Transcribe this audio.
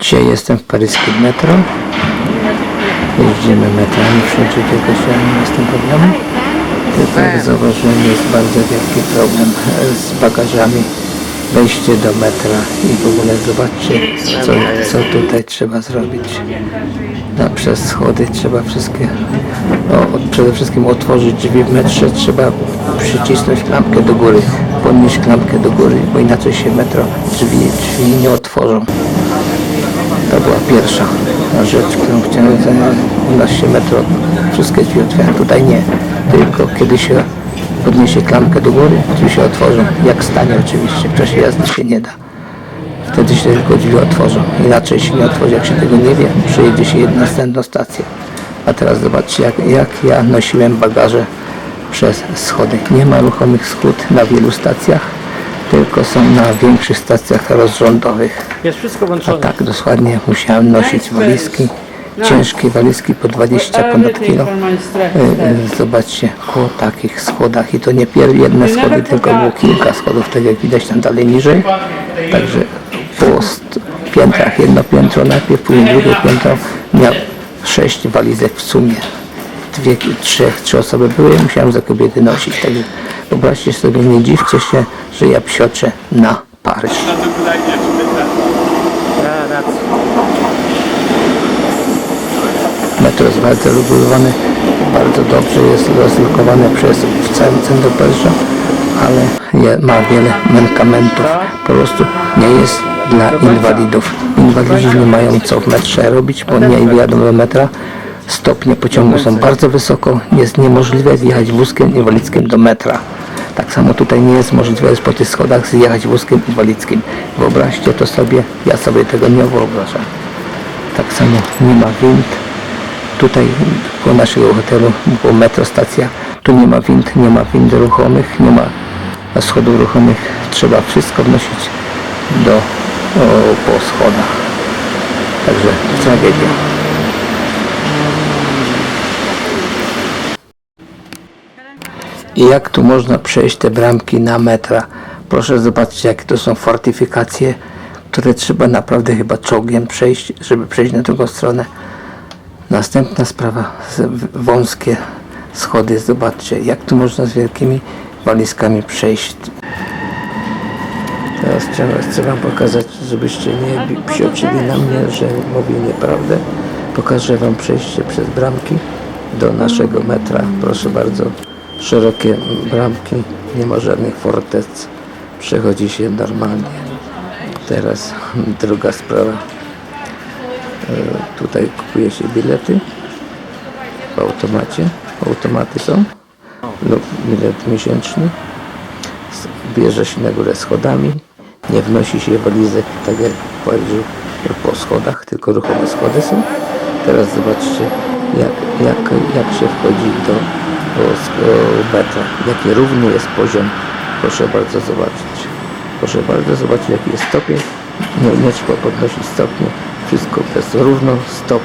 Dzisiaj jestem w paryskim metro. Jeździmy metrami wszędzie, tylko się nie z tym problemu. Tylko zauważyłem, jest bardzo wielki problem z bagażami. Wejście do metra i w ogóle zobaczcie, co, co tutaj trzeba zrobić. No, przez schody trzeba wszystkie, o, od- przede wszystkim otworzyć drzwi w metrze, trzeba przycisnąć klamkę do góry, podnieść klamkę do góry, bo inaczej się metro drzwi, drzwi nie otworzą. To była pierwsza rzecz, którą chciałem U nas się metro, wszystkie drzwi otwierają, tutaj nie. Tylko kiedy się podniesie klamkę do góry, drzwi się otworzą. Jak stanie oczywiście, w czasie jazdy się nie da. Wtedy się tylko drzwi otworzą. Inaczej się nie otworzy, jak się tego nie wie, przyjedzie się jedna następną stację. A teraz zobaczcie, jak, jak ja nosiłem bagaże przez schody. Nie ma ruchomych schód na wielu stacjach, tylko są na większych stacjach rozrządowych. Jest wszystko A włączone. tak dosłownie musiałem nosić walizki, ciężkie walizki po 20 ponad kilo. Y, y, Zobaczcie, po takich schodach i to nie jedne schody, tylko było kilka schodów, tak jak widać tam dalej niżej. Także po piętrach, jedno piętro najpierw, później drugie piętro, miał sześć walizek w sumie. Dwie, trzech, trzy osoby były, musiałem za kobiety nosić. Także wyobraźcie sobie, nie dziwcie się, że ja psioczę na Paryż. Metro jest bardzo regulowane, bardzo dobrze jest rozlokowane przez w całym centrum Paryża, ale je, ma wiele mankamentów. Po prostu nie jest dla inwalidów. Inwalidzi nie mają co w metrze robić, bo nie wjadą do metra. Stopnie pociągu są bardzo wysoko, jest niemożliwe wjechać wózkiem inwalidzkim do metra. Tak samo tutaj nie jest możliwe po tych schodach zjechać wózkiem inwalidzkim. Wyobraźcie to sobie, ja sobie tego nie wyobrażam. Tak samo nie ma wind, Tutaj koło naszego hotelu było metro stacja. Tu nie ma wind, nie ma wind ruchomych, nie ma schodów ruchomych. Trzeba wszystko wnosić do, o, po schodach. Także tragedia. I jak tu można przejść te bramki na metra? Proszę zobaczyć, jakie to są fortyfikacje, które trzeba naprawdę chyba czołgiem przejść, żeby przejść na drugą stronę. Następna sprawa, wąskie schody. Zobaczcie, jak tu można z wielkimi walizkami przejść. Teraz chcę Wam pokazać, żebyście nie psioczyli na mnie, że mówię nieprawdę. Pokażę Wam przejście przez bramki do naszego metra. Proszę bardzo, szerokie bramki, nie ma żadnych fortec. Przechodzi się normalnie. Teraz druga sprawa. Tutaj kupuje się bilety w automacie. Automaty są lub bilet miesięczny. Bierze się na górę schodami. Nie wnosi się walizek tak jak Paryżu po schodach, tylko ruchome schody są. Teraz zobaczcie jak, jak, jak się wchodzi do do sk- metra. Jaki równy jest poziom. Proszę bardzo zobaczyć. Proszę bardzo zobaczyć jaki jest stopień. Nie, nie trzeba podnosić stopnia. Wszystko jest równo 100%.